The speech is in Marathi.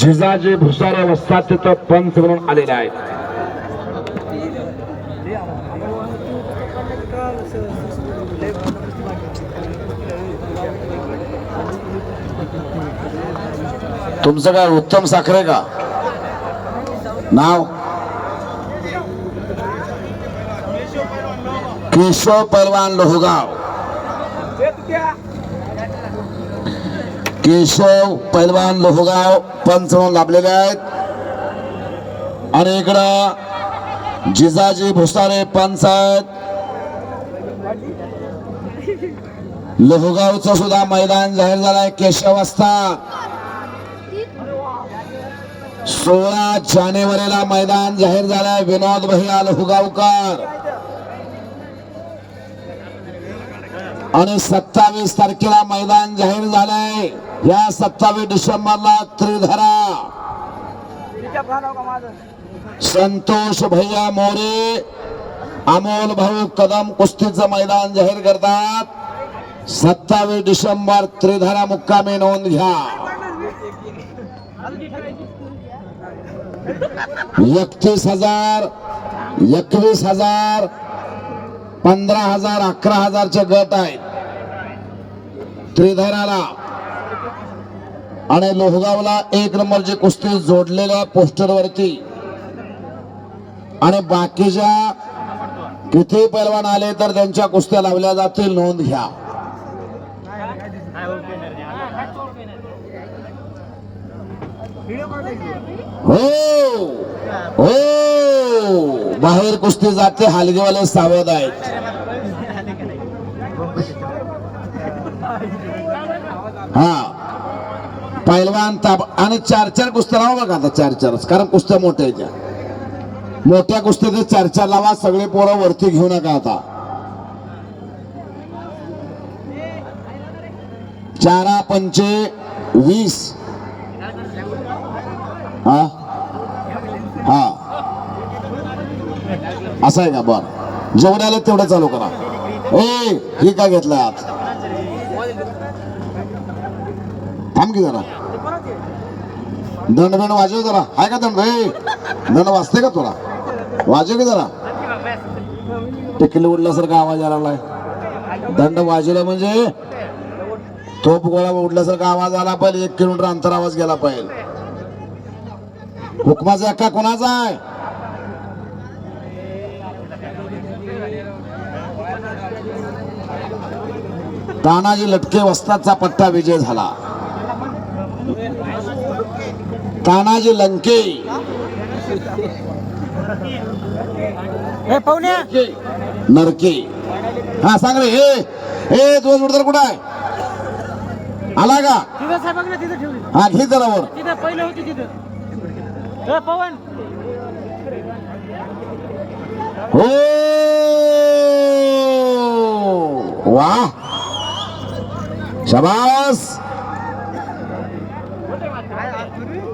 जिजाजी भुसारे वस्तात तिथं पंच म्हणून आलेले आहेत. तुमचं काय उत्तम साखरे का? नाव? केशव पैलवान लोहगाव. केशव पैलवान लोहगाव पंच म्हणून लाभलेले आहेत. आणि इकडं जिजाजी भुसारे पंच आहेत. लोहगावचं सुद्धा मैदान जाहीर झालंय. केशव असतात सोळा जानेवारीला मैदान जाहीर झालंय. विनोद भैया लोहगावकर. आणि सत्तावीस तारखेला मैदान जाहीर झालंय. या सत्तावीस डिसेंबरला त्रिधरा. संतोष भैया मोरे अमोल भाऊ कदम कुस्तीचं मैदान जाहीर करतात. सत्तावीस डिसेंबर त्रिधरा मुक्कामी नोंद घ्या. एकतीस हजार एकवीस हजार पंधरा हजार अकरा हजारचे गट आहेत. त्रिधराला आणि लोहगावला एक नंबरची कुस्ती जोडलेल्या पोस्टरवरती. आणि बाकीच्या किती पैलवान आले तर त्यांच्या कुस्त्या लावल्या जातील नोंद घ्या. हो हो. बाहेर कुस्ती जाते हालगेवाले सावध आहेत. हा. पैलवान ताब आणि चार चार कुस्त्या लावा बघा आता चार चारच कारण कुस्त्या मोठ्या आहेत मोठ्या कुस्त्या चार चार लावा सगळे पोरं वरती घेऊ नका आता. चारा पंचे वीस. हा. हा. असं आहे का? बर. जेवढे आले तेवढं चालू करा. ए हे का घेतलं आज? थांब की जरा. दंड बिंड वाजव जरा. आहे का दंड? ए दंड वाजते का तुला? वाजव की जरा. टिकली उडल्यासारखा आवाज यायला लागलाय. दंड वाजवला म्हणजे तोप गोळा उडल्यासारखा आवाज आला पाहिजे. एक किलोमीटर अंतर आवाज गेला पाहिजे. हुकमाचा हक्का कोणाचा आहे? तानाजी लटके वस्तादचा पट्टा विजय झाला. तानाजी लंके. नरके. हा सांग रे हे हे तुझा जोडदार कुठं आहे? आला का? हा घे जरा वर. तिथं पहिलं होती तिथं. पवन. हो वा शबास।